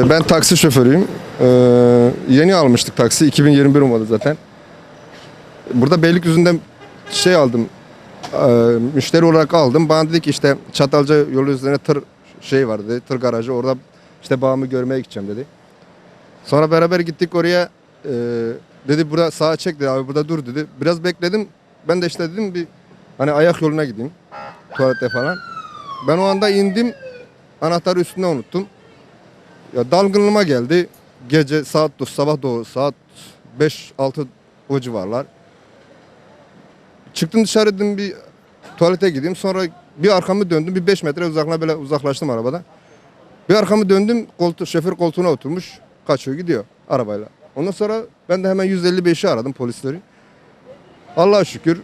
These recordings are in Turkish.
Ben taksi şoförüyüm. Ee, yeni almıştık taksi. 2021 olmadı zaten. Burada Beylikdüzü'nden şey aldım. Ee, müşteri olarak aldım. Bana dedi ki işte Çatalca yolu üzerine tır şey var dedi. Tır garajı. Orada işte bağımı görmeye gideceğim dedi. Sonra beraber gittik oraya. Ee, dedi burada sağa çek dedi. Abi burada dur dedi. Biraz bekledim. Ben de işte dedim bir hani ayak yoluna gideyim. Tuvalete falan. Ben o anda indim. Anahtarı üstüne unuttum. Ya dalgınlığıma geldi. Gece saat sabah doğru saat 5-6 o civarlar. Çıktım dışarı dedim bir tuvalete gideyim. Sonra bir arkamı döndüm. Bir 5 metre uzaklığa böyle uzaklaştım arabada. Bir arkamı döndüm. Koltuğu, şoför koltuğuna oturmuş. Kaçıyor gidiyor arabayla. Ondan sonra ben de hemen 155'i aradım polisleri. Allah'a şükür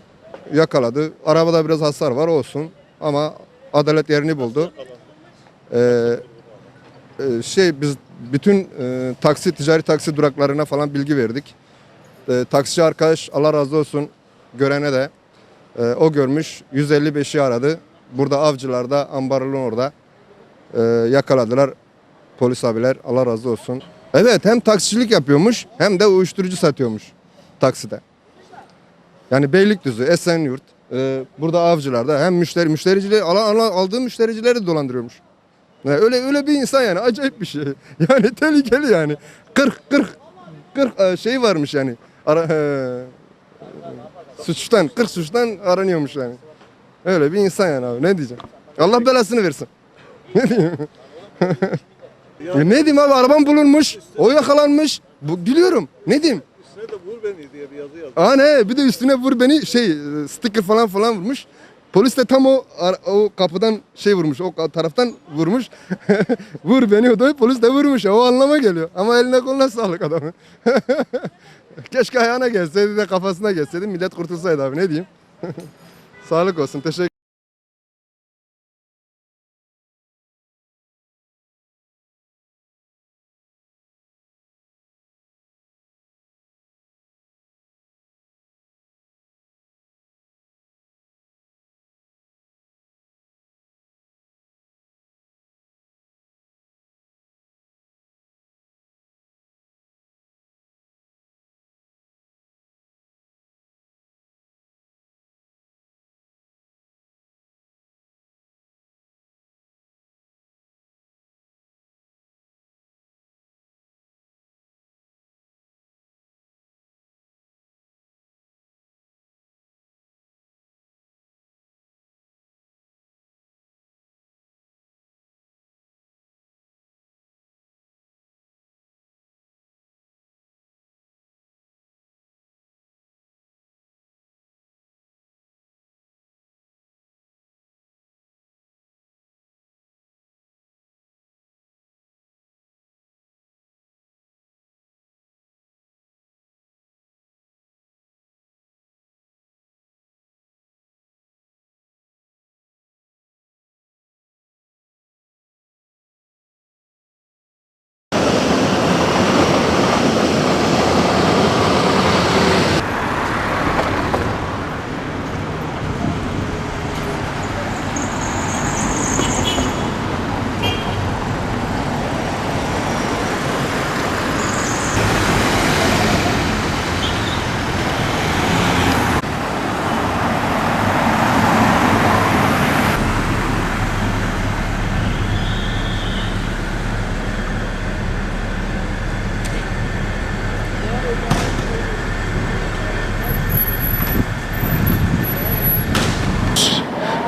yakaladı. Arabada biraz hasar var olsun. Ama adalet yerini buldu. Ee, e, şey biz bütün e, taksi ticari taksi duraklarına falan bilgi verdik. E, taksici arkadaş Allah razı olsun görene de e, o görmüş 155'i aradı. Burada avcılarda ambarlığın orada e, yakaladılar polis abiler Allah razı olsun. Evet hem taksicilik yapıyormuş hem de uyuşturucu satıyormuş takside. Yani Beylikdüzü, Esenyurt, e, burada avcılarda hem müşteri müştericileri alan, aldığı müştericileri dolandırıyormuş. Öyle öyle bir insan yani acayip bir şey. Yani tehlikeli yani. 40 40 40 e, şey varmış yani. Ara, e, suçtan 40 suçtan aranıyormuş yani. Öyle bir insan yani abi ne diyeceğim. Allah belasını versin. Ne diyeyim? Ya ne diyeyim abi arabam bulunmuş. O yakalanmış. Bu, biliyorum. Ne diyeyim? Üstüne de vur beni diye bir yazı yazdı. Aa ne bir de üstüne vur beni şey e, sticker falan falan vurmuş. Polis de tam o o kapıdan şey vurmuş. O taraftan vurmuş. vur beni o polis de vurmuş. O anlama geliyor. Ama eline koluna sağlık adamı. Keşke ayağına gelseydi de kafasına gelseydi millet kurtulsaydı abi ne diyeyim. sağlık olsun. Teşekkür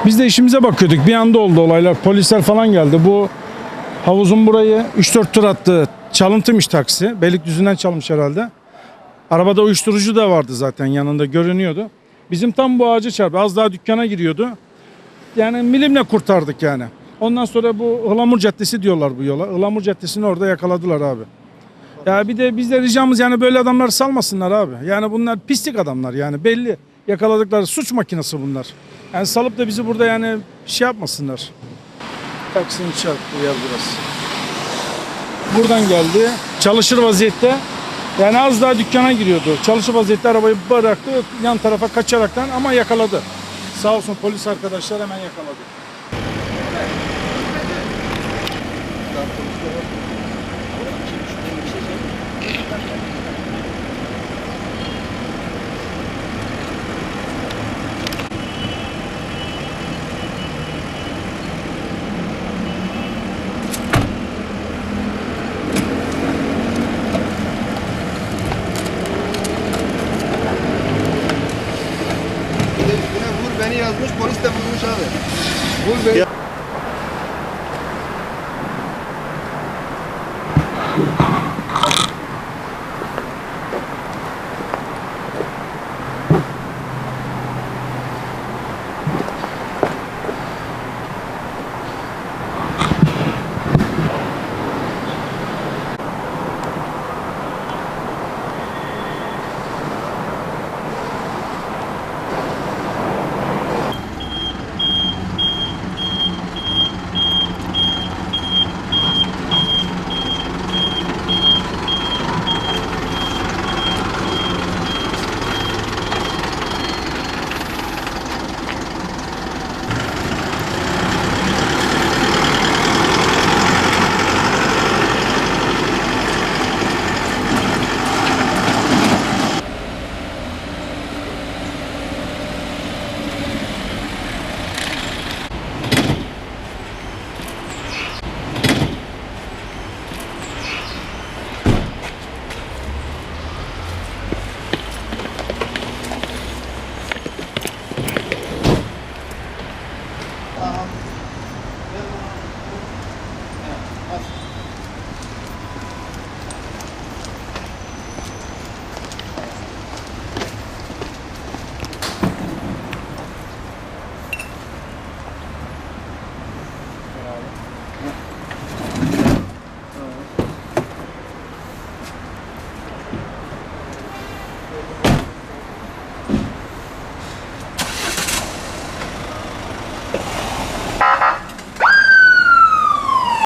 Biz de işimize bakıyorduk. Bir anda oldu olaylar. Polisler falan geldi. Bu havuzun burayı 3-4 tur attı. Çalıntıymış taksi. Beylikdüzü'nden çalmış herhalde. Arabada uyuşturucu da vardı zaten yanında görünüyordu. Bizim tam bu ağaca çarptı. Az daha dükkana giriyordu. Yani milimle kurtardık yani. Ondan sonra bu Ihlamur Caddesi diyorlar bu yola. Ihlamur Caddesi'ni orada yakaladılar abi. Ya bir de bizde ricamız yani böyle adamları salmasınlar abi. Yani bunlar pislik adamlar yani belli. Yakaladıkları suç makinesi bunlar. Yani salıp da bizi burada yani şey yapmasınlar. Taksinin çarptığı yer burası. Buradan geldi. Çalışır vaziyette. Yani az daha dükkana giriyordu. Çalışır vaziyette arabayı bıraktı yan tarafa kaçaraktan ama yakaladı. Sağ olsun polis arkadaşlar hemen yakaladı. Будь